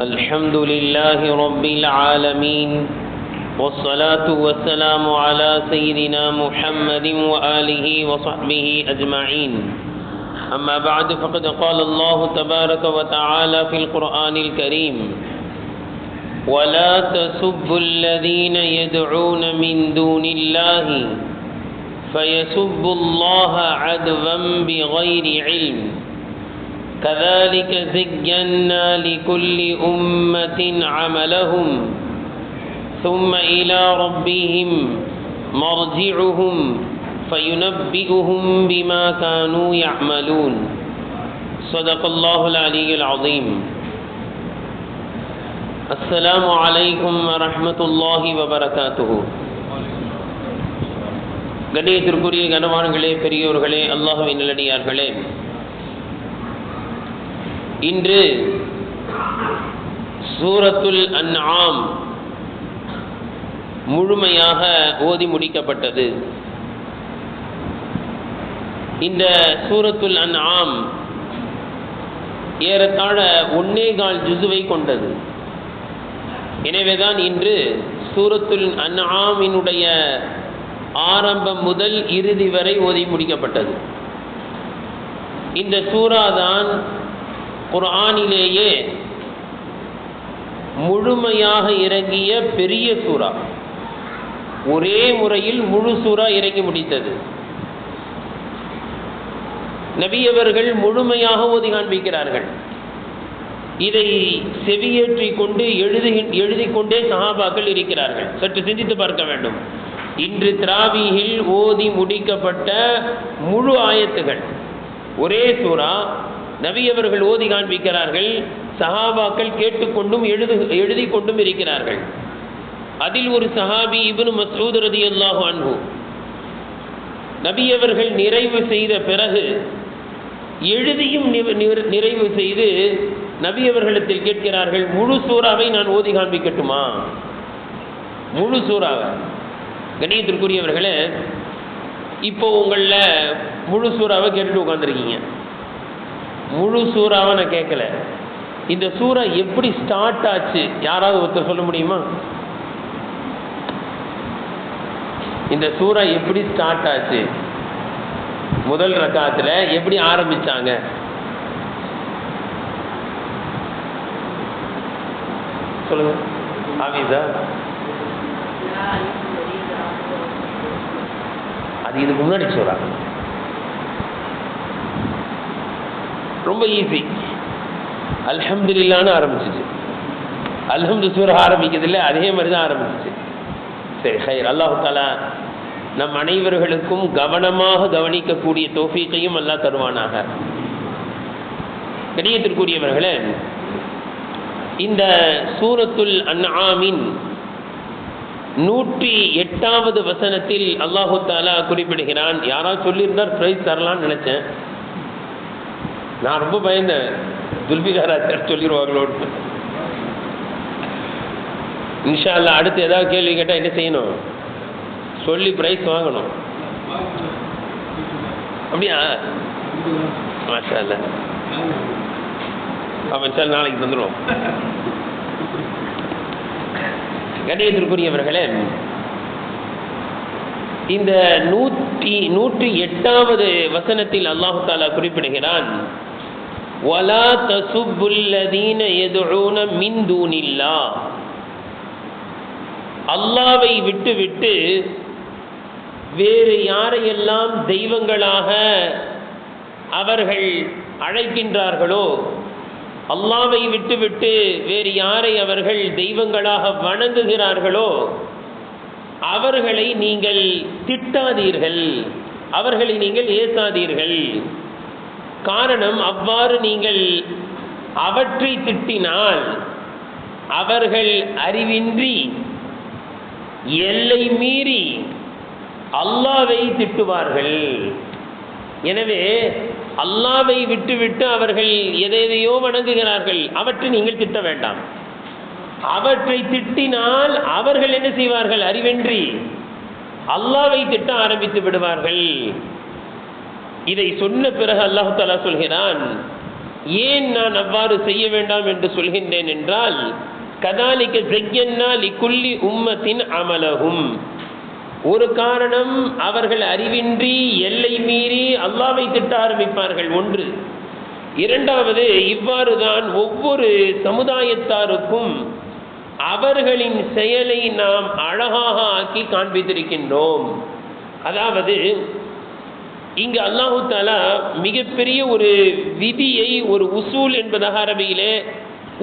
الحمد لله رب العالمين والصلاة والسلام على سيدنا محمد وآله وصحبه أجمعين. أما بعد فقد قال الله تبارك وتعالى في القرآن الكريم ولا تسبوا الذين يدعون من دون الله فيسبوا الله عدوا بغير علم. كذلك زينا لكل أمة عملهم ثم إلى ربهم مرجعهم فينبئهم بما كانوا يعملون صدق الله العلي العظيم السلام عليكم ورحمة الله وبركاته கண்ணியத்திற்குரிய கனவான்களே பெரியோர்களே அல்லாஹுவின் நல்லடியார்களே இன்று சூரத்துல் அன்ஆம் முழுமையாக ஓதி முடிக்கப்பட்டது. இந்த சூரத்துல் அன்ஆம் ஏறத்தாழ ஒன்னே கால் ஜுசுவை கொண்டது. எனவேதான் இன்று சூரத்துல் அன்ஆமினுடைய ஆரம்பம் முதல் இறுதி வரை ஓதி முடிக்கப்பட்டது. இந்த சூறாதான் குரானிலேயே முழுமையாக இறங்கிய பெரிய சூறா. ஒரே முறையில் முழு சூறா இறங்கி முடித்தது. நபியவர்கள் முழுமையாக ஓதி காண்பிக்கிறார்கள். இதை செவியேற்றி கொண்டு எழுதி எழுதி கொண்டே சஹாபாக்கள் இருக்கிறார்கள். சற்று சிந்தித்து பார்க்க வேண்டும். இன்று திராவியில் ஓதி முடிக்கப்பட்ட முழு ஆயத்துகள் ஒரே சூறா நபியவர்கள் ஓதி காண்பிக்கிறார்கள் சஹாபாக்கள் கேட்டுக்கொண்டும் எழுது எழுதி கொண்டும் இருக்கிறார்கள். அதில் ஒரு சஹாபி இபுனு மசூத் ரதி அல்லாஹு அன்பு நபியவர்கள் நிறைவு செய்த பிறகு எழுதியும் நிறைவு செய்து நபியவர்களிடத்தில் கேட்கிறார்கள் முழு சூறாவை நான் ஓதி காண்பிக்கட்டுமா? முழு சூறாவை. கணியத்திற்குரியவர்களே இப்போ உங்களில் முழு சூறாவை கேட்டுட்டு உட்காந்துருக்கீங்க முழு சூறாவை நான் கேட்கல. இந்த சூறா எப்படி ஸ்டார்ட் ஆச்சு? யாராவது ஒருத்தர் சொல்ல முடியுமா? இந்த சூறா எப்படி ஸ்டார்ட் ஆச்சு? முதல் ரக்காத்துல எப்படி ஆரம்பிச்சாங்க? சொல்லுங்க. ஆமீதா அது இதுக்கு முன்னாடி சூறா. ரொம்ப ஈஸி அல்ஹம்துலில்லான்னு ஆரம்பிச்சிச்சு. அல்ஹம்து சூரா ஆரம்பிக்கிறது இல்லை அதே மாதிரி தான் ஆரம்பிச்சிச்சு. சரி ஹைர். அல்லாஹு தாலா நம் அனைவர்களுக்கும் கவனமாக கவனிக்கக்கூடிய தோஃபீக்கையும் அல்லா தருவானாக. கணியத்திற்குரியவர்களே இந்த சூரத்துல் அன்ஆமின் நூற்றி எட்டாவது வசனத்தில் அல்லாஹு தாலா குறிப்பிடுகிறான். யாராவது சொல்லியிருந்தார் பிரைஸ் தரலான்னு நினைச்சேன். நான் ரொம்ப பயந்தேன். துல்பிகாராஜர் சொல்லிடுவாங்களோன்னு இன்ஷா அல்லா அடுத்து ஏதாவது கேள்வி கேட்டால் என்ன செய்யணும்? சொல்லி ப்ரைஸ் வாங்கணும். அப்படியா? மாஷா அல்ல அப்போ சார் நாளைக்கு தந்துடுவோம் கணியத்திற்குரியவர்களே இந்த நூற்றி நூற்றி எட்டாவது வசனத்தில் அல்லாஹு தாலா குறிப்பிடுகிறான் வலா தசுபுல்லதீன எதுன மின் தூனில்லா அல்லாவை விட்டுவிட்டு வேறு யாரையெல்லாம் தெய்வங்களாக அவர்கள் அழைக்கின்றார்களோ அல்லாவை விட்டுவிட்டு வேறு யாரை அவர்கள் தெய்வங்களாக வணங்குகிறார்களோ அவர்களை நீங்கள் திட்டாதீர்கள். அவர்களை நீங்கள் ஏசாதீர்கள் காரணம் அவ்வாறு நீங்கள் அவற்றை திட்டினால் அவர்கள் அறிவின்றி எல்லை மீறி அல்லாவை திட்டுவார்கள். எனவே அல்லாவை விட்டுவிட்டு அவர்கள் எதையோ வணங்குகிறார்கள். அவற்றை நீங்கள் திட்ட வேண்டாம். அவற்றை திட்டினால் அவர்கள் என்ன செய்வார்கள்? அறிவின்றி அல்லாவை திட்ட ஆரம்பித்து விடுவார்கள். இதை சொன்ன பிறகு அல்லாஹு தாலா சொல்கிறான் ஏன் நான் அவ்வாறு செய்ய வேண்டாம் என்று சொல்கின்றேன் என்றால் கதாலிக்க ஜெய்யன்னா லிக்குள்ளி உம்மத்தின் அமலகும். ஒரு காரணம் அவர்கள் அறிவின்றி எல்லை மீறி அல்லாவை திட்ட ஆரம்பிப்பார்கள். ஒன்று. இரண்டாவது இவ்வாறு தான் ஒவ்வொரு சமுதாயத்தாருக்கும் அவர்களின் செயலை நாம் அழகாக ஆக்கி காண்பித்திருக்கின்றோம். அதாவது இங்கு அல்லாஹு தாலா மிகப்பெரிய ஒரு விதியை ஒரு உசூல் என்பதாக அரபியிலே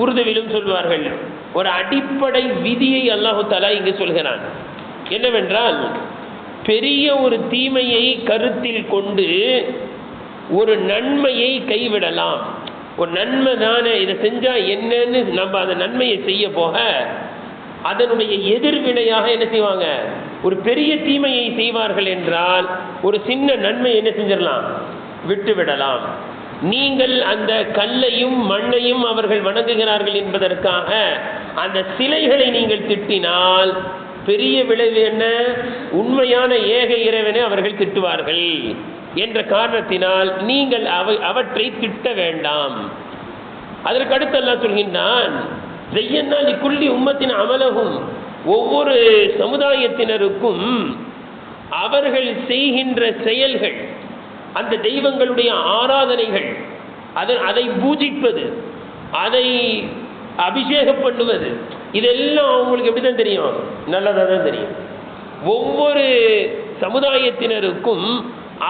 உருதுவிலும் சொல்வார்கள். ஒரு அடிப்படை விதியை அல்லாஹு தாலா இங்கு சொல்கிறான். என்னவென்றால் பெரிய ஒரு தீமையை கருத்தில் கொண்டு ஒரு நன்மையை கைவிடலாம். ஒரு நன்மை தானே இதை செஞ்சால் என்னன்னு நம்ம அந்த நன்மையை செய்ய போக அதனுடைய எதிர்வினையாக என்ன செய்வாங்க? ஒரு பெரிய தீமையை செய்வார்கள் என்றால் ஒரு சின்ன நன்மை என்ன செஞ்சிடலாம்? விட்டு விடலாம். நீங்கள் அந்த கல்லையும் மண்ணையும் அவர்கள் வணங்குகிறார்கள் என்பதற்காக அந்த சிலைகளை நீங்கள் திட்டினால் பெரிய விளைவு என்ன? உண்மையான ஏக இறைவனை அவர்கள் திட்டுவார்கள் என்ற காரணத்தினால் நீங்கள் அவை அவற்றை திட்ட வேண்டாம். அதற்கு அடுத்து அல்லாஹ் சொல்கின்றான் செய்யனால் இக்குள்ளி உம்மத்தின் அமலகும் ஒவ்வொரு சமுதாயத்தினருக்கும் அவர்கள் செய்கின்ற செயல்கள் அந்த தெய்வங்களுடைய ஆராதனைகள் அது அதை பூஜிப்பது அதை அபிஷேகம் பண்ணுவது இதெல்லாம் அவங்களுக்கு எப்படி தான் தெரியும்? நல்லதாக தான் தெரியும். ஒவ்வொரு சமுதாயத்தினருக்கும்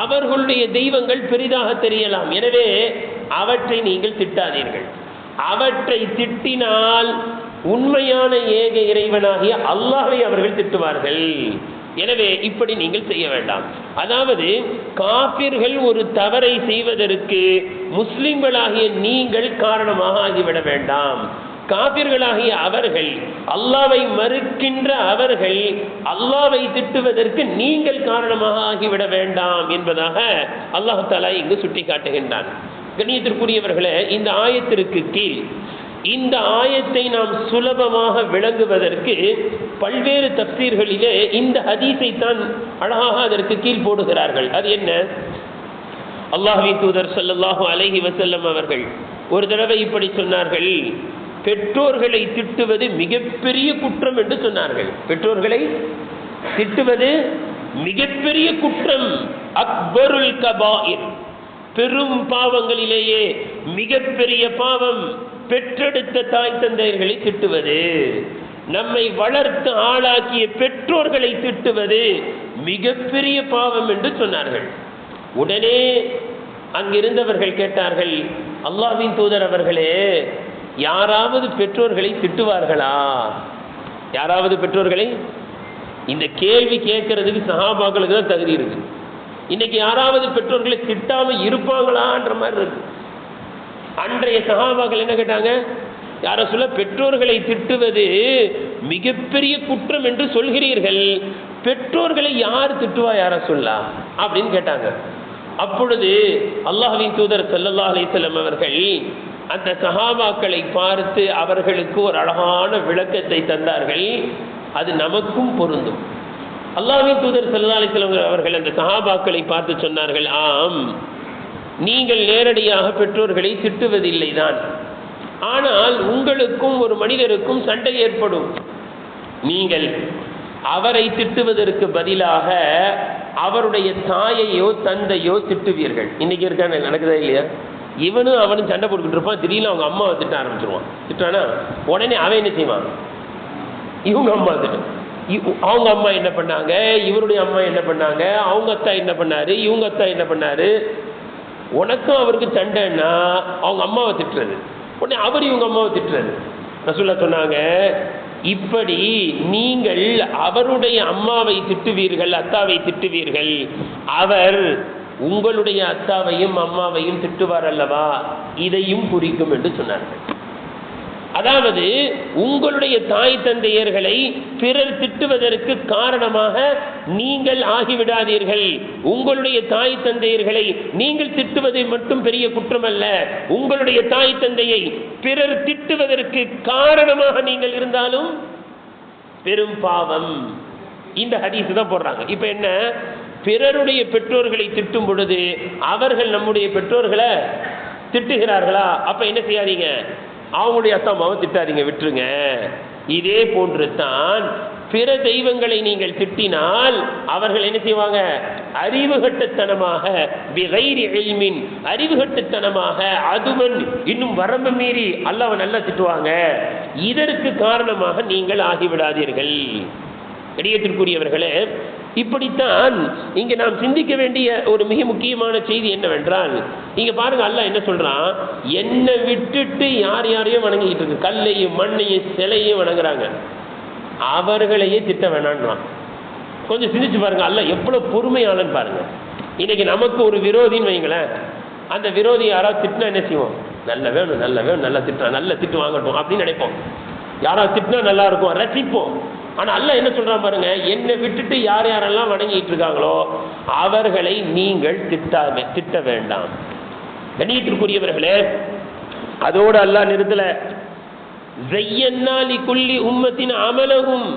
அவர்களுடைய தெய்வங்கள் பெரிதாக தெரியலாம். எனவே அவற்றை நீங்கள் திட்டாதீர்கள். அவற்றை திட்டினால் உண்மையான ஏக இறைவனாகிய அல்லாஹை அவர்கள் திட்டுவார்கள். எனவே இப்படி நீங்கள் செய்ய வேண்டாம். அதாவது காபிர்கள் ஒரு தவறை செய்வதற்கு முஸ்லிம்களாகிய நீங்கள் காரணமாக ஆகிவிட வேண்டாம். காபிர்களாகிய அவர்கள் அல்லாவை மறுக்கின்ற அவர்கள் அல்லாவை திட்டுவதற்கு நீங்கள் காரணமாக ஆகிவிட வேண்டாம் என்பதாக அல்லாஹு தாலா இங்கு சுட்டி காட்டுகின்றான் கண்ணியத்திற்குரியவர்களே இந்த ஆயத்திற்கு கீழ் இந்த ஆயத்தை நாம் சுலபமாக விளங்குவதற்கு பல்வேறு தப்சீர்களிலே இந்த ஹதீஸை தான் அழகாக அதற்கு கீழ் போடுகிறார்கள். அது என்ன? அல்லாஹி தூதர் ஸல்லல்லாஹு அலஹி வசல்லம் அவர்கள் ஒரு தடவை இப்படி சொன்னார்கள். பெற்றோர்களை திட்டுவது மிகப்பெரிய குற்றம் என்று சொன்னார்கள். பெற்றோர்களை திட்டுவது மிகப்பெரிய குற்றம். அக்பருல் கபாயிர். பெரும் பாவங்களிலேயே மிகப்பெரிய பாவம். பெற்றெடுத்த தாய் தந்தையர்களை திட்டுவது நம்மை வளர்த்து ஆளாக்கிய பெற்றோர்களை திட்டுவது மிகப்பெரிய பாவம் என்று சொன்னார்கள். உடனே அங்கிருந்தவர்கள் கேட்டார்கள் அல்லாவின் தூதர் அவர்களே யாராவது பெற்றோர்களை திட்டுவார்களா? யாராவது பெற்றோர்களை? இந்த கேள்வி கேட்கறதுக்கு சகாபாக்களுக்கு தான் தகுதி இருக்கு. இன்னைக்கு யாராவது பெற்றோர்களை திட்டாமல் இருப்பாங்களான்ற மாதிரி இருக்கு. அன்றைய சகாபாக்கள் என்ன கேட்டாங்க? யார சொல்ல பெற்றோர்களை திட்டுவது மிகப்பெரிய குற்றம் என்று சொல்கிறீர்கள். பெற்றோர்களை யார் திட்டுவா யார சொல்லா அப்படின்னு கேட்டாங்க. அப்பொழுது அல்லாஹின் தூதர் சல்லல்லா அலிசல்லம் அவர்கள் அந்த சஹாபாக்களை பார்த்து அவர்களுக்கு ஒரு அழகான விளக்கத்தை தந்தார்கள். அது நமக்கும் பொருந்தும். அல்லாஹின் தூதர் சல்லா அலிசல்லம் அவர்கள் அந்த சஹாபாக்களை பார்த்து சொன்னார்கள் ஆம் நீங்கள் நேரடியாக பெற்றோர்களை திட்டுவதில்லை தான் ஆனால் உங்களுக்கும் ஒரு மனிதருக்கும் சண்டை ஏற்படும். நீங்கள் அவரை திட்டுவதற்கு பதிலாக அவருடைய தாயையோ தந்தையோ திட்டுவீர்கள். இன்னைக்கு இருக்கான நடக்குதா இல்லையா? இவனும் அவனும் சண்டை போட்டுக்கிட்டு இருப்பான். திடீர்னு அவங்க அம்மாவை திட்ட ஆரம்பிச்சிருவான். திட்டானா? உடனே அவன் என்ன செய்வான்? இவங்க அம்மா திட்டம் இவ்- அவங்க அம்மா என்ன பண்ணாங்க? இவருடைய அம்மா என்ன பண்ணாங்க? அவங்க அத்தா என்ன பண்ணாரு? இவங்க அத்தா என்ன பண்ணாரு? உனக்கும் அவருக்கு சண்டைன்னா அவங்க அம்மாவை திட்டுறது. உடனே அவர் இவங்க அம்மாவை திட்டுறது. ரசூல்லா சொன்னாங்க இப்படி நீங்கள் அவருடைய அம்மாவை திட்டுவீர்கள் அத்தாவை திட்டுவீர்கள். அவர் உங்களுடைய அத்தாவையும் அம்மாவையும் திட்டுவார் அல்லவா? இதையும் குறிக்கும் என்று சொன்னார்கள். அதாவது உங்களுடைய தாய் தந்தையர்களை பிறர் திட்டுவதற்கு காரணமாக நீங்கள் ஆகிவிடாதீர்கள். உங்களுடைய தாய் தந்தையர்களை நீங்கள் திட்டுவதை மட்டும் பெரிய குற்றம் அல்ல உங்களுடைய தாய் தந்தையை பிறர் திட்டுவதற்கு காரணமாக நீங்கள் இருந்தாலும் பெரும் பாவம். இந்த ஹதீஸ் தான் போடுறாங்க. இப்ப என்ன? பிறருடைய பெற்றோர்களை திட்டும் பொழுது அவர்கள் நம்முடைய பெற்றோர்களை திட்டுகிறார்களா? அப்ப என்ன செய்யாதீங்க? அவங்களுடைய அத்தா அம்மாவை திட்டாதீங்க விட்டுருங்க. இதே போன்று தான் பிற தெய்வங்களை நீங்கள் திட்டினால் அவர்கள் என்ன செய்வாங்க? அறிவுகட்டத்தனமாக பிகைரி இல்மின் அறிவுகட்டத்தனமாக அதுவன் இன்னும் வரம்பு மீறி அல்லாஹ் நல்லா திட்டுவாங்க. இதற்கு காரணமாக நீங்கள் ஆகிவிடாதீர்கள். இடையத்திற்குரியவர்களே இப்படித்தான் இங்க நாம் சிந்திக்க வேண்டிய ஒரு மிக முக்கியமான செய்தி என்னவென்றால் இங்க பாருங்க அல்ல என்ன சொல்றான்? என்னை விட்டுட்டு யார் யாரையும் வணங்கிட்டு இருக்கு. கல்லையும் மண்ணையும் சிலையும் வணங்குறாங்க. அவர்களையே திட்ட வேணான்றான். கொஞ்சம் சிந்திச்சு பாருங்க அல்ல எவ்வளவு பொறுமையாளன்னு பாருங்க. இன்னைக்கு நமக்கு ஒரு விரோதின்னு வைங்களேன் அந்த விரோதி யாராவது திட்டினா என்ன செய்வோம்? நல்ல வேணும் நல்ல வேணும் நல்லா திட்டுறா நல்ல திட்டு வாங்கட்டும் அப்படின்னு நினைப்போம். யாராவது திட்டினா நல்லா இருக்கும் ரசிப்போம். ஆனால் அல்ல என்ன சொல்கிறான் பாருங்க என்னை விட்டுட்டு யார் யாரெல்லாம் வணங்கிட்டு இருக்காங்களோ அவர்களை நீங்கள் திட்டாம திட்ட வேண்டாம். கண்ணியத்திற்குரியவர்களே அதோடு அல்லா நிறுத்தலை. ஜையன்னா லிகுல்லி உம்மத்தின் அமலகும்.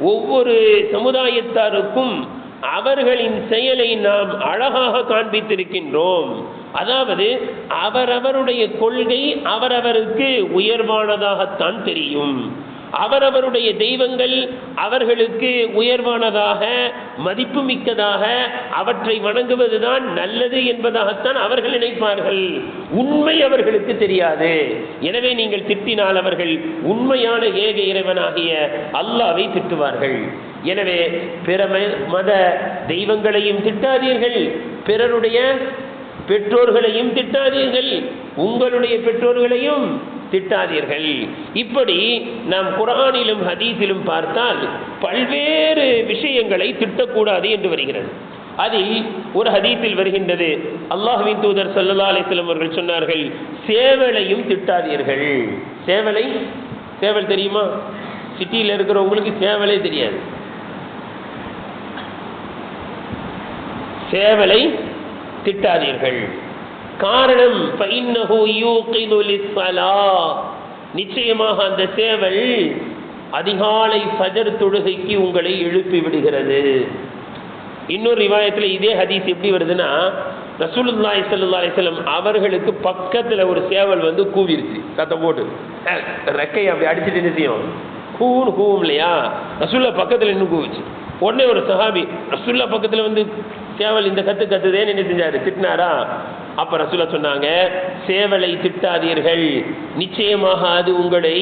ஒவ்வொரு சமுதாயத்தாருக்கும் அவர்களின் செயலை நாம் அழகாக காண்பித்திருக்கின்றோம். அதாவது அவரவருடைய கொள்கை அவரவருக்கு உயர்வானதாகத்தான் தெரியும். அவரவருடைய தெய்வங்கள் அவர்களுக்கு உயர்வானதாக மதிப்புமிக்கதாக அவற்றை வணங்குவதுதான் நல்லது என்பதாகத்தான் அவர்கள் நினைப்பார்கள். உண்மை அவர்களுக்கு தெரியாது. எனவே நீங்கள் திட்டினால் அவர்கள் உண்மையான ஏக இறைவனாகிய அல்லாவை திட்டுவார்கள். எனவே பிற மத தெய்வங்களையும் திட்டாதீர்கள். பிறருடைய பெற்றோர்களையும் திட்டாதீர்கள். உங்களுடைய பெற்றோர்களையும் திட்டாதீர்கள். இப்படி நாம் குரானிலும் ஹதீஸிலும் பார்த்தால் பல்வேறு விஷயங்களை திட்டக்கூடாது என்று வருகிறது. அதில் ஒரு ஹதீத்தில் வருகின்றது. அல்லாஹ்வின் தூதர் சல்லா அலிஸ்லம் அவர்கள் சொன்னார்கள் சேவலையும் திட்டாதீர்கள். சேவலை? சேவல் தெரியுமா? சிட்டியில் இருக்கிறவங்களுக்கு சேவலே தெரியாது. சேவலை திட்டாதீர்கள். காரணம் நிச்சயமாக அந்த சேவல் அதிகாலை சஜர் தொழுகைக்கு உங்களை எழுப்பி விடுகிறது. இன்னொரு ரிவாயத்தில் இதே ஹதீஸ் எப்படி வருதுன்னா ரசூலுல்லா இசல்லா அலிஸ்லம் அவர்களுக்கு பக்கத்தில் ஒரு சேவல் வந்து கூவிருச்சு. சத்த போட்டு. ரெக்கை அப்படி அடிச்சுட்டு நிச்சயம் கூன் கூவும் இல்லையா? ரசூல்லா பக்கத்தில் இன்னும் கூவிச்சு. உடனே ஒரு சஹாபி ரசூல்லா பக்கத்தில் வந்து சேவல் இந்த கத்து கத்துதேன்னு என்ன செஞ்சாரு? திட்டினாரா? அப்ப ரசூலா சொன்னாங்க சேவலை திட்டாதீர்கள் நிச்சயமாக அது உங்களை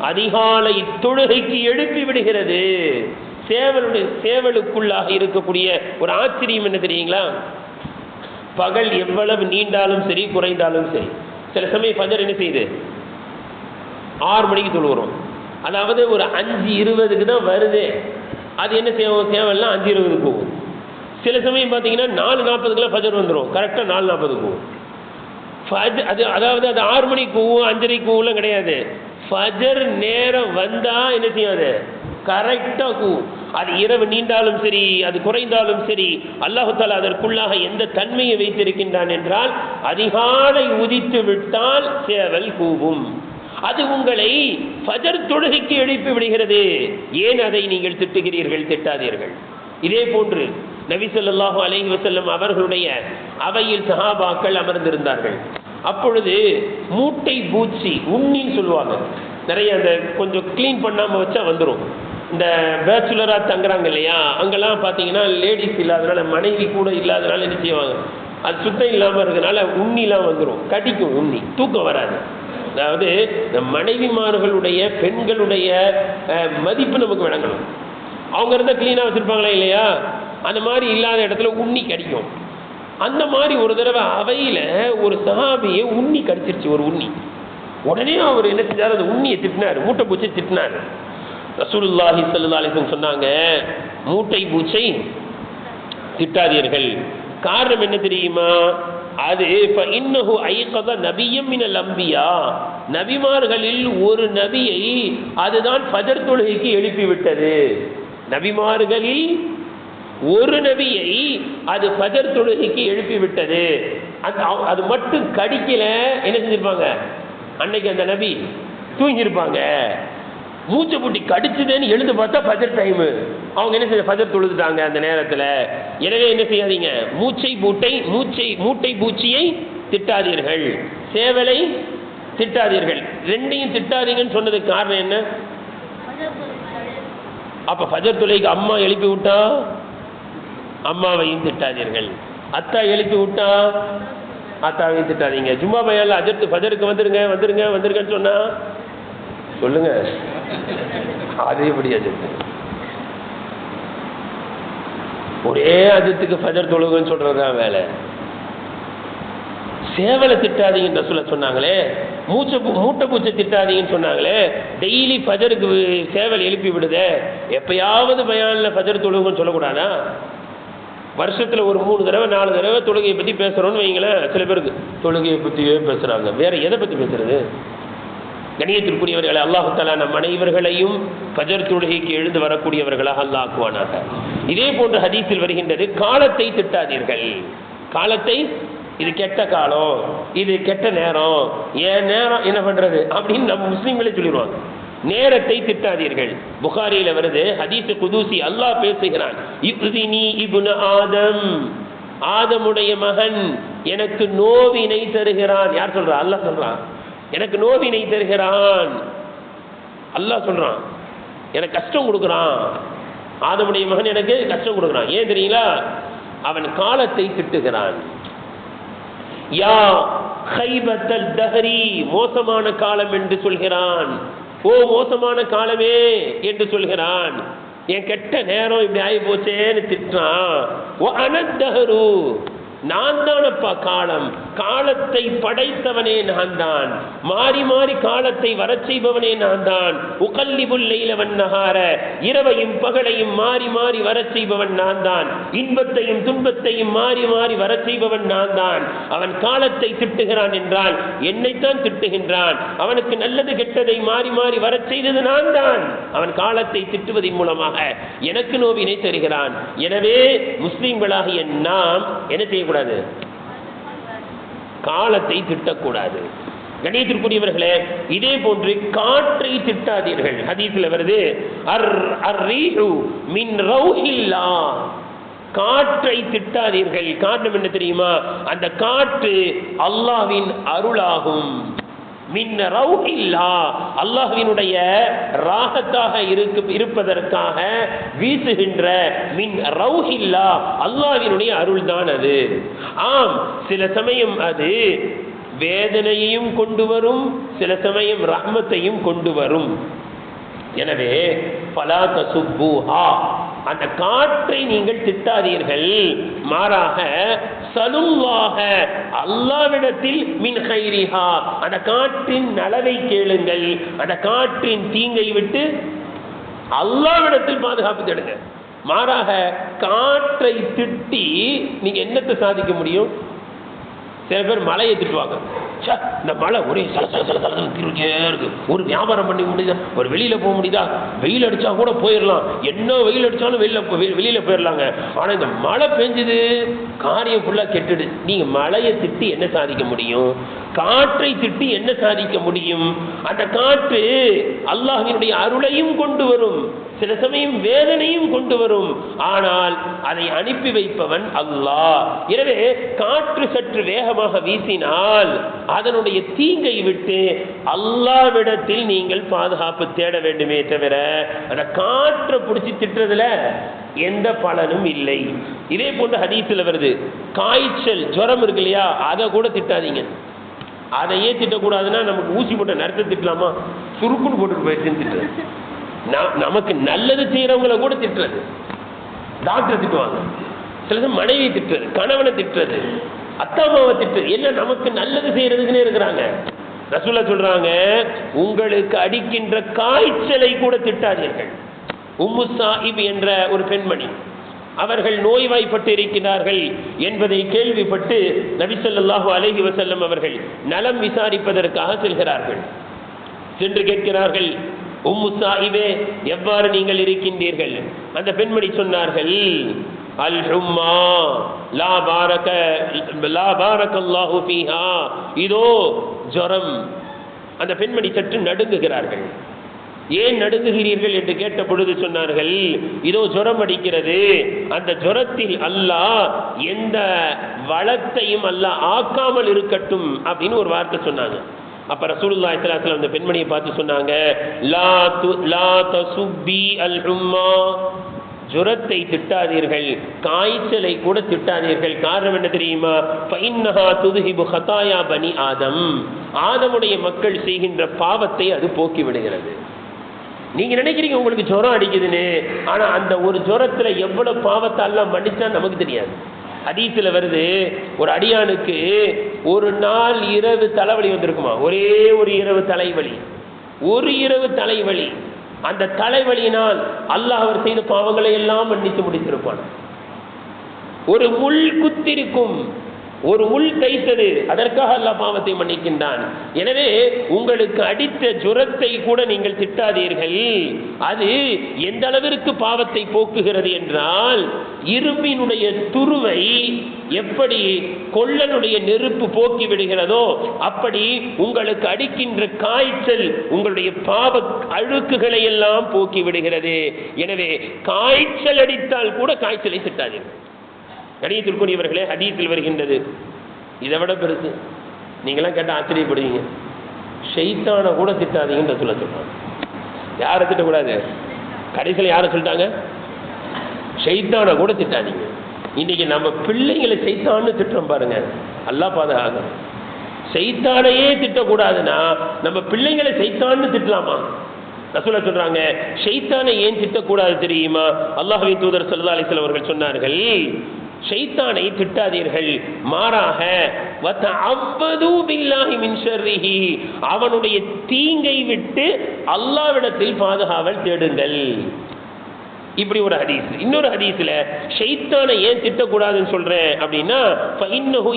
அதிகாலை தொழுகைக்கு எழுப்பி விடுகிறது. சேவலுடைய சேவலுக்குள்ளாக இருக்கக்கூடிய ஒரு ஆச்சரியம் என்ன தெரியுங்களா? பகல் எவ்வளவு நீண்டாலும் சரி குறைந்தாலும் சரி. சில சமயம் பதர் என்ன செய்யுது? ஆறு மணிக்கு தொழுகிறோம். அதாவது ஒரு அஞ்சு இருபதுக்கு தான் வருது. அது என்ன செய்வோம்? சேவல்லாம் அஞ்சு இருபதுக்கு போகும். சில சமயம் பார்த்தீங்கன்னா நாலு நாற்பதுக்குலாம் ஃபஜர் வந்துடும் கரெக்டாக நாலு நாற்பதுக்கு. ஃபஜ் அது அதாவது அது ஆறு மணிக்கு போகும் அஞ்சரைக்கு போகும்லாம் கிடையாது. ஃபஜர் நேரம் வந்தால் என்ன செய்யும் அது? கரெக்டாக கூவும் அது இரவு நீண்டாலும் சரி அது குறைந்தாலும் சரி அல்லாஹால அதற்குள்ளாக எந்த தன்மையை வைத்திருக்கின்றான் என்றால் அதிகாலை உதித்து விட்டால் சேவல் கூவும். அது உங்களை ஃபஜர் தொழுகைக்கு எழுப்பி விடுகிறது. ஏன் அதை நீங்கள் திட்டுகிறீர்கள் திட்டாதீர்கள்? இதே போன்று நபி அலஹி வசல்லம் அவர்களுடைய அவையில் சஹாபாக்கள் அமர்ந்திருந்தார்கள். அப்பொழுது மூட்டை பூச்சி உண்ணின்னு சொல்லுவாங்க. நிறைய அந்த கொஞ்சம் க்ளீன் பண்ணாமல் வச்சா வந்துடும் இந்த பேச்சுலராக தங்குறாங்க இல்லையா அங்கெல்லாம் பார்த்தீங்கன்னா லேடிஸ் இல்லாதனால மனைவி கூட இல்லாதனால என்ன செய்வாங்க? அது சுத்தம் இல்லாமல் இருக்கனால உண்ணிலாம் வந்துடும் கடிக்கும் உண்ணி தூக்கம் வராது. அதாவது இந்த மனைவிமார்களுடைய பெண்களுடைய மதிப்பு நமக்கு விளங்கணும். அவங்க இருந்தால் க்ளீனாக வச்சுருப்பாங்களா இல்லையா? அந்த மாதிரி இல்லாத இடத்துல உண்ணி கடிக்கும். அந்த மாதிரி ஒரு தடவை அவையில் ஒரு சஹாபியை உண்ணி கடிச்சிருச்சு ஒரு உண்ணி. உடனே அவர் என்ன செஞ்சார்? அந்த உண்ணியை திட்டினார் மூட்டை பூச்சை திட்டினார். ரசூலுல்லாஹி ஸல்லல்லாஹு சொன்னாங்க மூட்டை பூச்சை திட்டாதீர்கள். காரணம் என்ன தெரியுமா? அது இன்னஹு ஐகத நபியம் மினல் அம்பியா. நபிமார்களில் ஒரு நபியை அதுதான் பஜர் தொழுகைக்கு எழுப்பிவிட்டது நபிமார்களில் ஒரு நபியை அது பஜர் தொழுகைக்கு எழுப்பி விட்டது அந்த அவ- அது மட்டும் கடிக்கல என்ன செஞ்சிருப்பாங்க? அன்னைக்கு அந்த நபி தூங்கியிருப்பாங்க. மூச்சை பூட்டி கடிச்சுதேன்னு எழுந்து பார்த்தா பஜர் டைமு அவங்க என்ன செய்ய பஜர் தொழுதுட்டாங்க அந்த நேரத்தில். எனவே என்ன செய்யாதீங்க? மூச்சை பூட்டை மூச்சை மூட்டை பூச்சியை திட்டாதீர்கள். சேவலை திட்டாதீர்கள். ரெண்டையும் திட்டாதீங்கன்னு சொன்னதுக்கு காரணம் என்ன? அப்ப ஃபஜர் தொலைக்கு அம்மா எழுப்பி விட்டா அம்மாவையும் திட்டாதீர்கள் அத்தா எழுப்பி விட்டா? அத்தாவையும் திட்டாதீங்க சும்மா பையன்ல அஜர்த்து பஜருக்கு வந்துருங்க வந்துருங்க வந்துருங்கன்னு சொன்னா? சொல்லுங்க. அது எப்படி அஜர்த்து ஒரே அஜத்துக்கு ஃபஜர் தொழுகுன்னு சொல்றதுதான் வேலை. சேவலை திட்டாதீங்கன்னு சொல்ல சொன்னாங்களே. மூச்சை மூட்டை பூச்சை திட்டாதீங்கன்னு சொன்னாங்களே. டெய்லி ஃபஜருக்கு சேவல் எழுப்பி விடுதே. எப்பயாவது பயானில் ஃபஜர் தொழுகுன்னு சொல்லக்கூடாதா? வருஷத்துல ஒரு மூணு தடவை நாலு தடவை தொழுகையை பத்தி பேசுறோம்னு வைங்களேன் சில பேருக்கு. தொழுகையை பற்றியே பேசுறாங்க. வேற எதை பத்தி பேசுறது? கணியத்திற்குரியவர்களை அல்லாஹு தஆலா நம் அனைவர்களையும் ஃபஜர் தொழுகைக்கு எழுந்து வரக்கூடியவர்களாக அல்லாஹ் ஆக்குவானாக இதே போன்ற ஹதீஸில் வருகின்றது காலத்தை திட்டாதீர்கள். காலத்தை இது கெட்ட காலம் இது கெட்ட நேரம் ஏன் நேரம் என்ன பண்றது? அப்படின்னு நம்ம முஸ்லீம்களே சொல்லிடுவாங்க நேரத்தை திட்டாதீர்கள். புகாரியில வருது ஹதீஸ் குதூசி அல்லாஹ் பேசுகிறான். ஆதம். ஆதமுடைய மகன் எனக்கு நோவினை தருகிறான். யார் சொல்றா? அல்லாஹ் சொல்றான் எனக்கு நோவினை தருகிறான். அல்லாஹ் சொல்றான். எனக்கு கஷ்டம் கொடுக்குறான். ஆதமுடைய மகன் எனக்கு கஷ்டம் கொடுக்குறான். ஏன் தெரியுங்களா? அவன் காலத்தை திட்டுகிறான். யா ஹைபத்தல் தஹரி. மோசமான காலம் என்று சொல்கிறான். ஓ மோசமான காலமே என்று சொல்கிறான். என் கெட்ட நேரம் இப்படி ஆகி போச்சேன்னு திட்டுறான். ஓ அனத்தஹரு நான் தானப்பா காலம். காலத்தை படைத்தவனே நான் தான் மாறி மாறி காலத்தை வரச் செய்பவனே நான் தான் உகல்லிபுல் லைலவன் நகார இரவையும் பகலையும் மாறி மாறி வரச் செய்பவன் நான் தான் இன்பத்தையும் துன்பத்தையும் மாறி மாறி வரச் செய்பவன் நான் தான் அவன் காலத்தை திட்டுகிறான் என்றால் என்னைத்தான் திட்டுகின்றான்? அவனுக்கு நல்லது கெட்டதை மாறி மாறி வரச் செய்தது நான் தான் அவன் காலத்தை திட்டுவதன் மூலமாக எனக்கு நோவினை தருகிறான். எனவே முஸ்லிம்களாகிய நாம் என்ன செய்யக்கூடாது? காலத்தை திட்டக்கூடாது. கணியத்திற்குரியவர்களே இதே போன்று காற்றை திட்டாதீர்கள். ஹதீஸ்ல வருது அர் அர்ரீஹு மின் ரௌஹில்லா. காற்றை திட்டாதீர்கள். காரணம் என்ன தெரியுமா? அந்த காற்று அல்லாஹ்வின் அருளாகும். அல்லாஹுவினுடைய ராகத்தாக இருக்கு இருப்பதற்காக வீசுகின்ற மின் ரவுஹில்லா அல்லாஹினுடைய அருள் அருள்தான் அது. ஆம் சில சமயம் அது வேதனையையும் கொண்டு வரும் சில சமயம் ரஹ்மத்தையும் கொண்டு வரும். எனவே பலா தசுப்பூஹா. அந்த காற்றை நீங்கள் திட்டாதீர்கள். மாறாக சலுவாக அல்லாவிடத்தில் மின் ஹைரிஹா அந்த காற்றின் நலவை கேளுங்கள். அந்த காற்றின் தீங்கை விட்டு அல்லாவிடத்தில் பாதுகாப்பு தேடுங்க. மாறாக காற்றை திட்டி நீங்க என்னத்தை சாதிக்க முடியும்? சில பேர் மழையை திட்டுவாங்க ச்சே, இந்த மழை ஒரே சல சல சல சலன்னு இருக்கு. ஒரு வியாபாரம் பண்ணி முடியுதா? ஒரு வெளியில போக முடியுதா? வெயில் அடிச்சா கூட போயிடலாம் என்ன வெயில் அடிச்சாலும் வெளியில் வெளியில் வெளியில போயிடலாங்க ஆனா இந்த மழை பெஞ்சுது. காரியம் ஃபுல்லா கெட்டுடு நீங்க மழையை திட்டி என்ன சாதிக்க முடியும்? காற்றை திட்டி என்ன சாதிக்க முடியும்? அந்த காற்று அல்லாஹினுடைய அருளையும் கொண்டு வரும். சில சமயம் வேதனையும் கொண்டு வரும். ஆனால் அதை அனுப்பி வைப்பவன் அல்லாஹ். எனவே காற்று சற்று வேகமாக வீசினால் அதனுடைய தீங்கை விட்டு அல்லாவிடத்தில் நீங்கள் பாதுகாப்பு தேட வேண்டுமே தவிர அந்த காற்றை பிடிச்சி திட்டுறதுல எந்த பலனும் இல்லை. இதே போன்ற ஹதீஸில் வருது. காய்ச்சல் ஜுரம் இருக்கு இல்லையா? அதை கூட திட்டாதீங்க. அதையே திட்டக்கூடாதுன்னா நமக்கு ஊசி போட்ட நிறத்தை திட்டலாமா? சுருக்குன்னு போட்டுட்டு போயிடுச்சுன்னு திட்டுறது நமக்கு நல்லது செய்யறவங்களை கூட திட்டுறது. டாக்டர் திட்டுவாங்க. சில சமயம் மனைவி திட்டுறது கணவனை திட்டுறது அத்தா அம்மாவை திட்டுறது. என்ன நமக்கு நல்லது செய்யறதுன்னு இருக்கிறாங்க. ரசூலா சொல்றாங்க உங்களுக்கு அடிக்கின்ற காய்ச்சலை கூட திட்டாதீர்கள். உம்மு சாஹிப் என்ற ஒரு பெண்மணி அவர்கள் நோய்வாய்ப்பட்டு இருக்கிறார்கள் என்பதை கேள்விப்பட்டு நபிசல்லாஹு அலஹி வசல்லம் அவர்கள் நலம் விசாரிப்பதற்காக செல்கிறார்கள். சென்று கேட்கிறார்கள் உம்மு சாஹிபே எவ்வாறு நீங்கள் இருக்கின்றீர்கள்? அந்த பெண்மணி சொன்னார்கள் அல் ஹும்மா லா பாரக லா பாரக்கல்லாஹு ஃபீஹா. இதோ ஜரம். அந்த பெண்மணி சற்று நடுங்குகிறார்கள். ஏன் நடுங்குகிறீர்கள்? என்று கேட்ட பொழுது சொன்னார்கள் இதோ ஜுரம் அடிக்கிறது. அந்த ஜுரத்தில் அல்லாஹ் எந்த வளத்தையும் அல்லாஹ் ஆக்காமல் இருக்கட்டும் அப்படின்னு ஒரு வார்த்தை சொன்னாங்க. அப்ப ரசூலுல்லா ஸல்லல்லாஹு அந்த பெண்மணியை பார்த்து சொன்னாங்க லா து லா தசுப்பி அல் உம்மா ஜுரத்தை திட்டாதீர்கள் காய்ச்சலை கூட திட்டாதீர்கள். காரணம் என்ன தெரியுமா? ஃபைன்னஹா துதுஹிபு ஹதாயா பனி ஆதம். ஆதமுடைய மக்கள் செய்கின்ற பாவத்தை அது போக்கி விடுகிறது. நீங்க நினைக்கிறீங்க உங்களுக்கு ஜுரம் அடிக்குதுன்னு ஆனா அந்த ஒரு ஜுரத்துல எவ்வளவு பாவத்தை எல்லாம் மன்னிச்சா நமக்கு தெரியாது. ஹதீஸில் வருது ஒரு அடியானுக்கு ஒரு நாள் இரவு தலைவலி வந்திருக்குமா? ஒரே ஒரு இரவு தலைவலி. ஒரு இரவு தலைவலி. அந்த தலைவலியினால் அல்லாஹ் அவர் செய்த பாவங்களை எல்லாம் மன்னித்து முடித்திருப்பான். ஒரு முள் குத்திருக்கும். ஒரு உள் தைத்தது. அதற்காக அல்லாஹ் பாவத்தை மன்னிக்கின்றான். எனவே உங்களுக்கு அடித்த ஜுரத்தை கூட நீங்கள் திட்டாதீர்கள். அது எந்த அளவிற்கு பாவத்தை போக்குகிறது என்றால் இரும்பினுடைய துருவை எப்படி கொள்ளனுடைய நெருப்பு போக்கி விடுகிறதோ அப்படி உங்களுக்கு அடிக்கின்ற காய்ச்சல் உங்களுடைய பாவ அழுக்குகளை எல்லாம் போக்கி விடுகிறது. எனவே காய்ச்சல் அடித்தால் கூட காய்ச்சலை திட்டாதீர்கள். கணியத்திற்குரியவர்களே ஹதீத்தில் வருகின்றது. இதை விட பெருசு. நீங்களாம் கேட்டால் ஆச்சரியப்படுவீங்க. ஷைத்தானை கூட திட்டாதீங்கன்னு சொல்ல சொல்றாங்க யாரை திட்டக்கூடாது? கடைசியில் யாரை சொல்லிட்டாங்க? ஷைத்தானை கூட திட்டாதீங்க. இன்னைக்கு நம்ம பிள்ளைங்களை செய்தான்னு திட்டுறோம் பாருங்க. அல்லா பாதுகாக்கணும் செய்தானையே திட்டக்கூடாதுன்னா நம்ம பிள்ளைங்களை செய்தான்னு திட்டலாமா? ரசூலா சொல்றாங்க ஷைத்தானை ஏன் திட்டக்கூடாது தெரியுமா? அல்லாஹ்வின் தூதர் சல்லா அலைஹி அவர்கள் சொன்னார்கள் ஷைத்தானை திட்டாதீர்கள். மாறாக அவனுடைய தீங்கை விட்டு அல்லாஹ்விடத்தில் பாதுகாவல் தேடுங்கள். இப்படி ஒரு ஹதீஸ். இன்னொரு ஹதீஸ்ல ஷைத்தானை ஏன் திட்டக்கூடாதுன்னு சொல்றேன் அப்படின்னா ஃபஇன்னஹு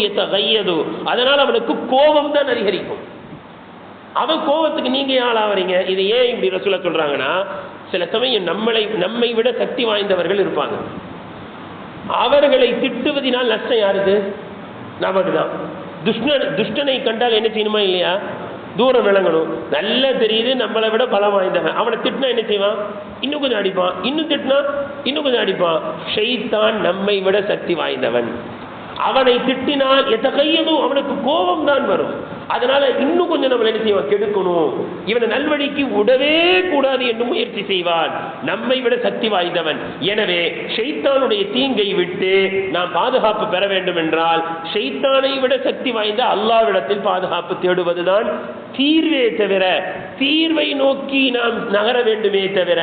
அதனால அவனுக்கு கோபம் தான் அதிகரிக்கும். அவன் கோபத்துக்கு நீங்க ஆளாவறீங்க? இது ஏன் இப்படி ரசூலா சொல்றாங்கன்னா சில சமயம் நம்மளை நம்மை விட சக்தி வாய்ந்தவர்கள் இருப்பாங்க. அவர்களை திட்டுவதினால் நஷ்டம் யாருது நமக்கு தான் துஷ்ண துஷ்டனை கண்டால் என்ன செய்யணுமா இல்லையா? தூரம் விளங்கணும். நல்லா தெரியுது நம்மளை விட பலம் வாய்ந்தவன். அவனை திட்டினா என்ன செய்வான்? இன்னும் கொஞ்சம் அடிப்பான். இன்னும் திட்டினா இன்னும் கொஞ்சம் அடிப்பான். ஷெய்தான் நம்மை விட சக்தி வாய்ந்தவன். அவனை திட்டினால் எத்தகையதும் அவனுக்கு கோபம் தான் வரும். அதனால இன்னும் கொஞ்சம் நம்ம என்ன செய்வான் கெடுக்கணும். இவனை நல்வழிக்கு விடவே கூடாது என்று முயற்சி செய்வான். நம்மை விட சக்தி வாய்ந்தவன். எனவே ஷைத்தானுடைய தீங்கை விட்டு நாம் பாதுகாப்பு பெற வேண்டும் என்றால் ஷைத்தானை விட சக்தி வாய்ந்த அல்லாவிடத்தில் பாதுகாப்பு தேடுவதுதான் தீர்வே தவிர தீர்வை நோக்கி நாம் நகர வேண்டுமே தவிர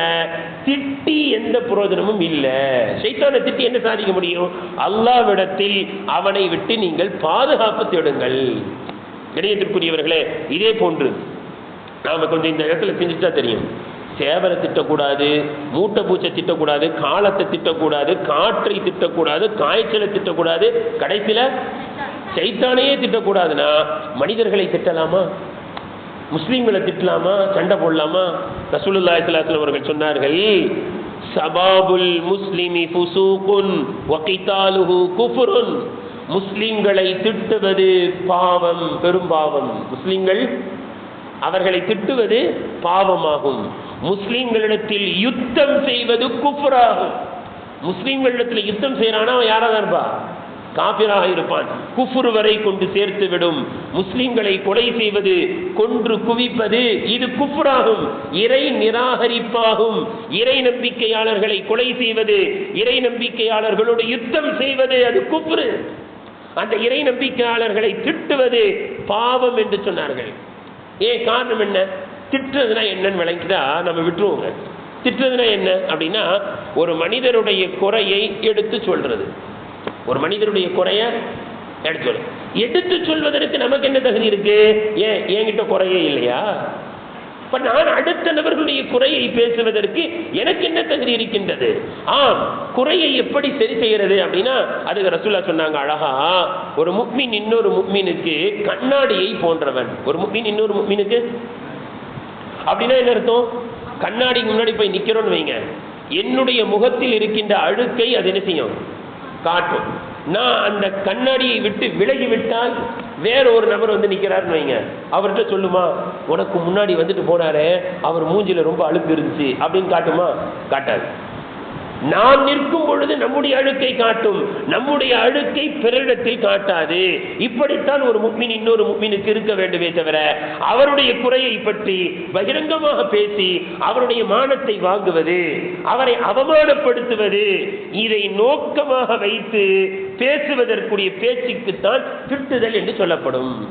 திட்டி எந்த புரோஜனமும் இல்லை. ஷைத்தானை திட்டி என்ன சாதிக்க முடியும்? அல்லாவிடத்தில் அவனை விட்டு நீங்கள் பாதுகாப்பு தேடுங்கள். இணையத்திற்குரியவர்களே இதே போன்று நாம கொஞ்சம் இந்த இடத்துல செஞ்சுட்டா தெரியும். சேவலை திட்டக்கூடாது மூட்டை பூச்சை திட்டக்கூடாது காலத்தை திட்டக்கூடாது காற்றை திட்டக்கூடாது காய்ச்சலை திட்டக்கூடாது கடைசியில சைத்தானையே திட்டக்கூடாதுன்னா மனிதர்களை திட்டலாமா? முஸ்லீம்களை திட்டலாமா? சண்டை போடலாமா? ரசூலுல்லா ஸல்லல்லாஹு அவர்கள் சொன்னார்கள் சபாபுல் முஸ்லிமி ஃபுசூகுன் வகிதாலுஹு குஃபுருன். முஸ்லிம்களை திட்டுவது பாவம் பெரும் பாவம் முஸ்லிம்கள் அவர்களை திட்டுவது பாவமாகும். முஸ்லிம்களிடத்தில் யுத்தம் செய்வது குஃப்ராகும். முஸ்லிம்களிடத்தில் யுத்தம் செய்யறானா அவன் யாராக இருப்பா? காபிராக இருப்பான். குஃபுர் வரை கொண்டு சேர்த்து விடும். முஸ்லிம்களை கொலை செய்வது கொன்று குவிப்பது இது குஃபுராகும். இறை நிராகரிப்பாகும். இறை நம்பிக்கையாளர்களை கொலை செய்வது இறை நம்பிக்கையாளர்களோடு யுத்தம் செய்வது அது குஃப்ரு. அந்த இறை நம்பிக்கையாளர்களை திட்டுவது பாவம் என்று சொன்னார்கள். ஏன் காரணம் என்ன? திட்டுறதுனா என்னன்னு விளங்கிட்டா நம்ம விட்டுருவோங்க. திட்டுறதுனா என்ன அப்படின்னா ஒரு மனிதருடைய குறையை எடுத்து சொல்றது. ஒரு மனிதருடைய குறைய எடுத்து எடுத்து சொல்வதற்கு நமக்கு என்ன தகுதி இருக்கு? ஏன் என்கிட்ட குறையே இல்லையா? இப்ப நான் அடுத்த நபர்களுடைய குறையை பேசுவதற்கு எனக்கு என்ன தகுதி இருக்கின்றது? ஆம் குறையை எப்படி சரி செய்யறது அப்படின்னா அதுக்கு ரசூல்லா சொன்னாங்க அழகா ஒரு முக்மின் இன்னொரு முக்மீனுக்கு கண்ணாடியை போன்றவன். ஒரு முக்மின் இன்னொரு முக்மீனுக்கு? அப்படின்னா என்ன அர்த்தம்? கண்ணாடிக்கு முன்னாடி போய் நிக்கிறோம்னு வைங்க. என்னுடைய முகத்தில் இருக்கின்ற அழுக்கை அது என்ன செய்யும்? காட்டும். நான் அந்த கண்ணாடியை விட்டு விலகி விட்டால் வேற ஒரு நபர் வந்து நிற்கிறாருன்னு வைங்க. அவர்கிட்ட சொல்லுமா உனக்கு முன்னாடி வந்துட்டு போனாரே அவர் மூஞ்சில ரொம்ப அழுக்கு இருந்துச்சு அப்படின்னு காட்டுமா? காட்டாது. நாம் நிற்கும் பொழுது நம்முடைய அழுக்கை காட்டும். நம்முடைய அழுக்கை பிறரிடத்தில் காட்டாது. இப்படித்தான் ஒரு முக்மின் இன்னொரு முக்மினுக்கு இருக்க வேண்டுமே தவிர அவருடைய குறையை பற்றி பகிரங்கமாக பேசி அவருடைய மானத்தை வாங்குவது அவரை அவமானப்படுத்துவது இதை நோக்கமாக வைத்து பேசுவதற்குரிய பேச்சுக்குத்தான் திட்டுதல் என்று சொல்லப்படும்.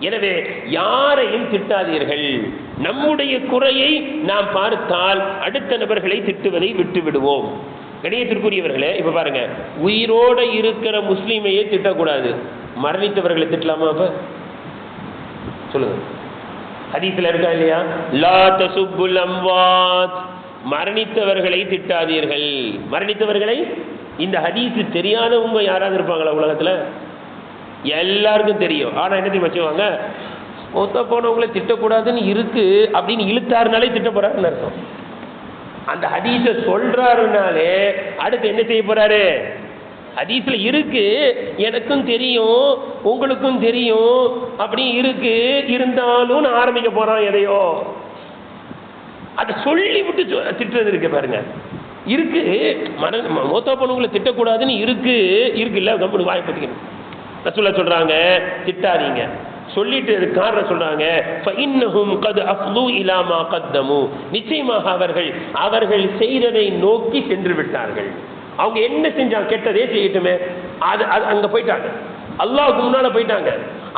எனவே யாரையும் திட்டாதீர்கள். நம்முடைய குறையை நாம் பார்த்தால் அடுத்த நபர்களை திட்டுவதை விட்டுவிடுவோம். கணியத்திற்குரியவர்களே இப்ப பாருங்க. உயிரோட இருக்கிற முஸ்லீமையே திட்டக்கூடாது. மரணித்தவர்களை திட்டலாமா அப்ப? சொல்லுங்க. ஹதீஸ்ல இருக்கா இல்லையா? லா தசுப்புல் அம்வாத். மரணித்தவர்களை திட்டாதீர்கள். மரணித்தவர்களை இந்த ஹதீஸ் தெரியாதவங்க யாராவது இருப்பாங்களா உலகத்துல? எல்லாருக்கும் தெரியும். ஆனால் என்ன தெரியும் செய்வாங்க ஒத்த போனவங்கள திட்டக்கூடாதுன்னு இருக்கு அப்படின்னு இழுத்தாருனாலே திட்ட போறாருன்னு அர்த்தம். அந்த ஹதீஸை சொல்றாருனாலே அடுத்து என்ன செய்ய போறாரு? ஹதீஸில் இருக்கு எனக்கும் தெரியும் உங்களுக்கும் தெரியும் அப்படி இருக்கு இருந்தாலும் நான் ஆரம்பிக்க போறான் எதையோ. அதை சொல்லி விட்டு திட்டுறது இருக்கு பாருங்க. இருக்கு. மன மூத்தா பொண்ணுங்களை திட்டக்கூடாதுன்னு இருக்கு. இருக்குல்ல கம்பெனி வாய் பற்றிக்கணும் ரசுல்லா சொல்றாங்க திட்டாதீங்க. சொல்லிட்டு காரணம் சொல்றாங்க நிச்சயமாக அவர்கள் அவர்கள் செய்ததை நோக்கி சென்று விட்டார்கள். அவங்க என்ன செஞ்சாங்க? கெட்டதே செய்யட்டுமே. அது அது அங்கே போயிட்டாங்க. அல்லாவுக்கு முன்னால் போயிட்டாங்க.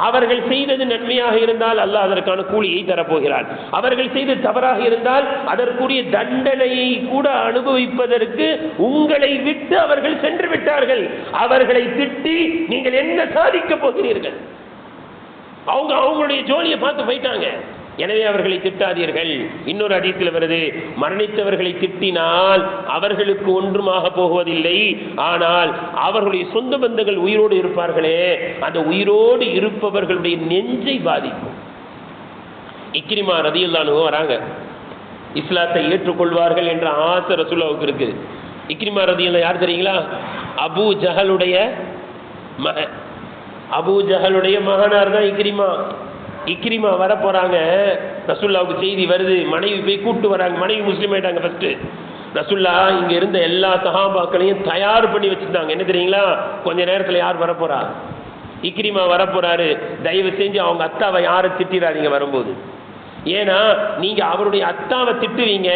அவர்கள் செய்தது நன்மையாக இருந்தால் அல்லாஹ் அதற்கான கூலியை தரப்போகிறான். அவர்கள் செய்தது தவறாக இருந்தால் அதற்குரிய தண்டனையை கூட அனுபவிப்பதற்கு உங்களை விட்டு அவர்கள் சென்று விட்டார்கள். அவர்களை திட்டி நீங்கள் என்ன சாதிக்க போகிறீர்கள்? அவங்க அவங்களுடைய ஜோலியை பார்த்து போயிட்டாங்க. எனவே அவர்களை திட்டாதீர்கள். இன்னொரு அதிசயில் வருது மரணித்தவர்களை திட்டினால் அவர்களுக்கு ஒன்றுமாக போவதில்லை ஆனால் அவர்களுடைய சொந்த பந்தங்கள் உயிரோடு இருப்பார்களே அந்த உயிரோடு இருப்பவர்களுடைய நெஞ்சை பாதிக்கும். இக்ரிமா ரதியுல்லானுவும் வராங்க. இஸ்லாத்தை ஏற்றுக்கொள்வார்கள் என்ற ஆசை ரசூலாவுக்கு இருக்கு. இக்ரிமா ரதியுல்லா யார் தெரியுங்களா? அபு ஜஹலுடைய மகன் அபு ஜஹலுடைய மகனார் தான் இக்ரிமா. இக்ரிமா வர போகிறாங்க ரசுல்லாவுக்கு செய்தி வருது. மனைவி போய் கூட்டு வராங்க. மனைவி முஸ்லீம் ஆயிட்டாங்க ஃபஸ்ட்டு ரசுல்லா இங்கே இருந்த எல்லா சகாபாக்களையும் தயார் பண்ணி வச்சுருந்தாங்க. என்ன தெரியுங்களா? கொஞ்ச நேரத்தில் யார் வரப்போகிறா இக்ரிமா வரப்போகிறாரு தயவு செஞ்சு அவங்க அத்தாவை யாரை திட்டிடாதீங்க வரும்போது. ஏன்னா நீங்கள் அவருடைய அத்தாவை திட்டுவீங்க.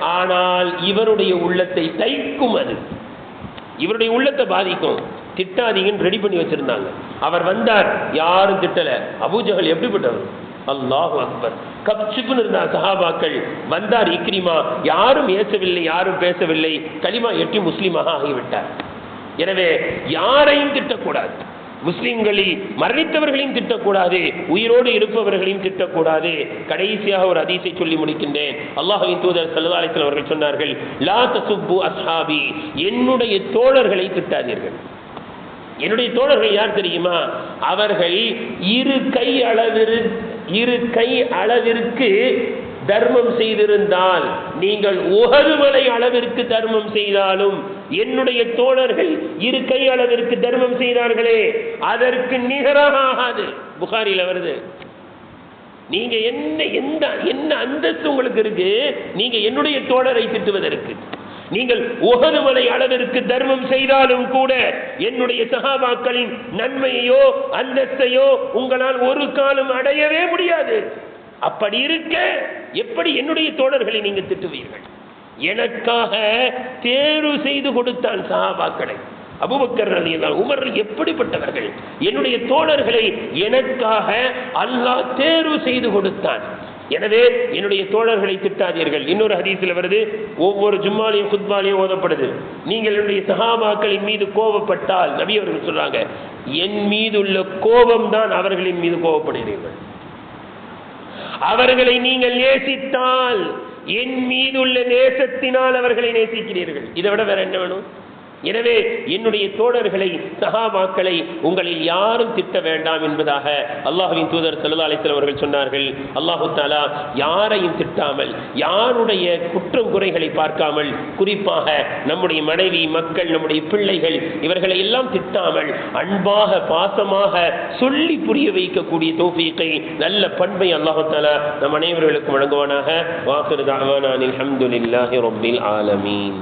ஆனால் இவருடைய உள்ளத்தை தைக்கும் அது. இவருடைய உள்ளத்தை பாதிக்கும். திட்டாதீங்கன்னு ரெடி பண்ணி வச்சிருந்தாங்க. அவர் வந்தார். யாரும் திட்டல. அபூஜகல் எப்படிப்பட்டவர்? அல்லாஹு அக்பர். கப்சிப்புன்னு இருந்தார் சஹாபாக்கள் வந்தார் இக்ரிமா. யாரும் ஏசவில்லை யாரும் பேசவில்லை. களிமா எட்டி முஸ்லீமாக ஆகிவிட்டார். எனவே யாரையும் திட்டக்கூடாது. முஸ்லிம்களில் மரணித்தவர்களையும் திட்டக்கூடாது உயிரோடு இருப்பவர்களையும் திட்டக்கூடாது. கடைசியாக ஒரு அதிசை சொல்லி முடிக்கின்றேன். அல்லாஹின் தூதர் ஸல்லல்லாஹு அவர்கள் சொன்னார்கள் லா தசுப்பு அஸ்ஹாபி. என்னுடைய தோழர்களை திட்டாதீர்கள். என்னுடைய தோழர்கள் யார் தெரியுமா? அவர்கள் இரு கை அளவிற்கு இரு கை அளவிற்கு தர்மம் செய்திருந்தால் நீங்கள் உகதுமலை அளவிற்கு தர்மம் செய்தாலும் என்னுடைய தோழர்கள் இரு கை அளவிற்கு தர்மம் செய்தார்களே அதற்கு நிகராக ஆகாது புகாரில வருது. நீங்க என்ன எந்த என்ன அந்தஸ்து உங்களுக்கு இருக்கு? நீங்க என்னுடைய தோழரை திட்டுவதற்கு. நீங்கள் உகதுமலை அளவிற்கு தர்மம் செய்தாலும் கூட என்னுடைய சகாபாக்களின் நன்மையோ அந்தஸ்தையோ உங்களால் ஒரு காலம் அடையவே முடியாது. அப்படி இருக்க எப்படி என்னுடைய தோழர்களை நீங்க திட்டுவீர்கள்? எனக்காக தேர்வு செய்து கொடுத்தான் சஹாபாக்களை. அபுபக்கர் ரலியல்லாஹு உமர் எப்படிப்பட்டவர்கள்? என்னுடைய தோழர்களை எனக்காக அல்லாஹ் தேர்வு செய்து கொடுத்தான். எனவே என்னுடைய தோழர்களை திட்டாதீர்கள். இன்னொரு ஹதீஸில் வருது ஒவ்வொரு ஜும்மாலையும் குத்பாலையும் ஓதப்படுது. நீங்கள் என்னுடைய சகாபாக்களின் மீது கோபப்பட்டால் நபி அவர்கள் சொல்றாங்க என் மீது உள்ள கோபம் தான் அவர்களின் மீது கோபப்படுகிறீர்கள். அவர்களை நீங்கள் நேசித்தால் என் மீது உள்ள நேசத்தினால் அவர்களை நேசிக்கிறீர்கள். இதை விட வேற என்ன வேணும்? எனவே என்னுடைய தோழர்களை சகாபாக்களை உங்களில் யாரும் திட்ட வேண்டாம் என்பதாக அல்லாஹுவின் தூதர் சல்லா அலிஸ்லாம் அவர்கள் சொன்னார்கள். அல்லாஹு தாலா யாரையும் திட்டாமல் யாருடைய குற்றம் குறைகளை பார்க்காமல் குறிப்பாக நம்முடைய மனைவி மக்கள் நம்முடைய பிள்ளைகள் இவர்களை எல்லாம் திட்டாமல் அன்பாக பாசமாக சொல்லி புரிய வைக்கக்கூடிய தோஃபீக்கை நல்ல பண்பை அல்லாஹு தாலா நம் அனைவர்களுக்கும் வழங்குவானாக. வாக்குறு தாவானில் அஹமதுல்லாஹி ரொம்பில் ஆலமீன்.